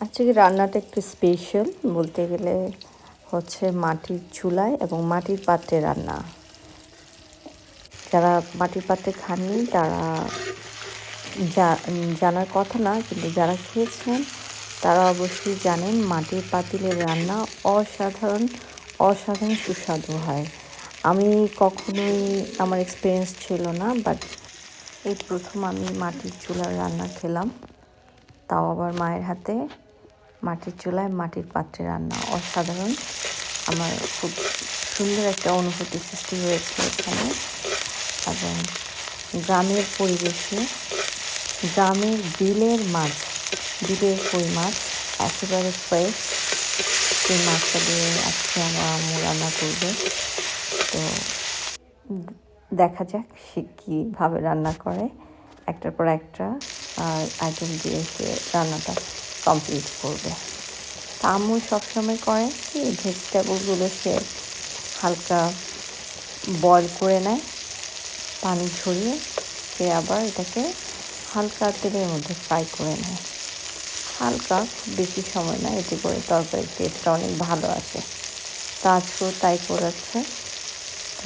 আজকে রান্নাটা একটু স্পেশাল বলতে গেলে হচ্ছে মাটির চুলায় এবং মাটির পাত্রে রান্না। যারা মাটির পাত্রে খাননি, তারা জানার কথা না, কিন্তু যারা খেয়েছেন, তারা অবশ্যই জানেন মাটির পাতিলের রান্না অসাধারণ অসাধারণ সুস্বাদু হয়। আমি কখনোই, আমার এক্সপিরিয়েন্স ছিল না বাট এই প্রথম আমি মাটির চুলার রান্না খেলাম। তাও আবার মায়ের হাতে। মাটির চুলায় মাটির পাত্রে রান্না। অসাধারণ। আমার খুব সুন্দর একটা অনুভূতি সৃষ্টি হয়েছে এখানে। এবং গ্রামের পরিবেশে, গ্রামের বিলের মাছ, বিলের কই মাছ, একেবারে ফ্রেশ সেই মাছটা দিয়ে আজকে আমার রান্না করবে। তো দেখা যাক সে কীভাবে রান্না করে। একটার পর একটা আইটেম দিয়ে সে রান্নাটা কমপ্লিট করবে। আম্মু সবসময় করে কি ভেজিটেবলগুলো সে হালকা বয়ল করে নেয়, পানি ছড়িয়ে সে আবার এটাকে হালকা তেলের মধ্যে ফ্রাই করে নেয়। হালকা বেশি সময় না, এতে করে তরকারির টেস্টটা অনেক ভালো আছে তা আজকেও তাই করেছে।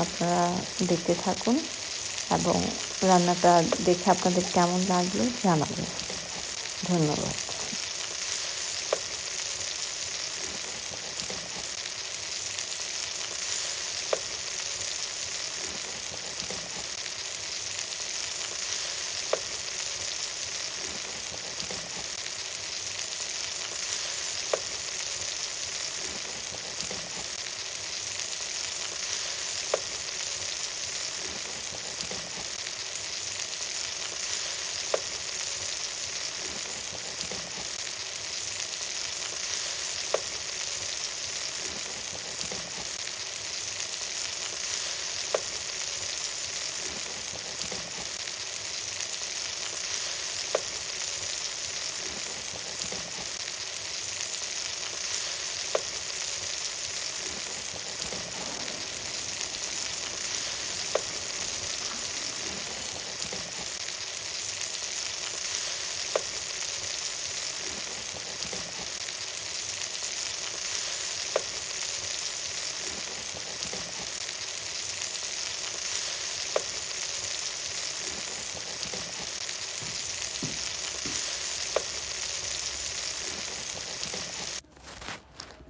আপনারা দেখতে থাকুন এবং রান্নাটা দেখে আপনাদের কেমন লাগল জানাবেন। ধন্যবাদ।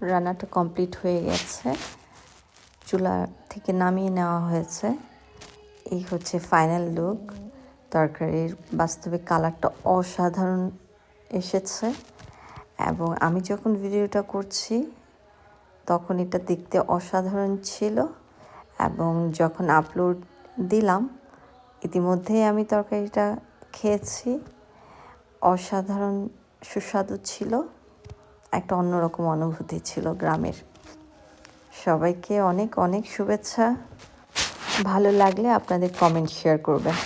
রান্নাটা কমপ্লিট হয়ে গেছে। চুলা থেকে নামিয়ে নেওয়া হয়েছে। এই হচ্ছে ফাইনাল লুক। তরকারির বাস্তবে কালারটা অসাধারণ এসেছে এবং আমি যখন ভিডিওটা করছি, তখন এটা দেখতে অসাধারণ ছিল এবং যখন আপলোড দিলাম, ইতিমধ্যেই আমি তরকারিটা খেয়েছি। অসাধারণ সুস্বাদু ছিল। একটা অন্যরকম অনুভূতি ছিল গ্রামের। সবাইকে অনেক অনেক শুভেচ্ছা। ভালো লাগলে আপনাদের কমেন্ট শেয়ার করবেন।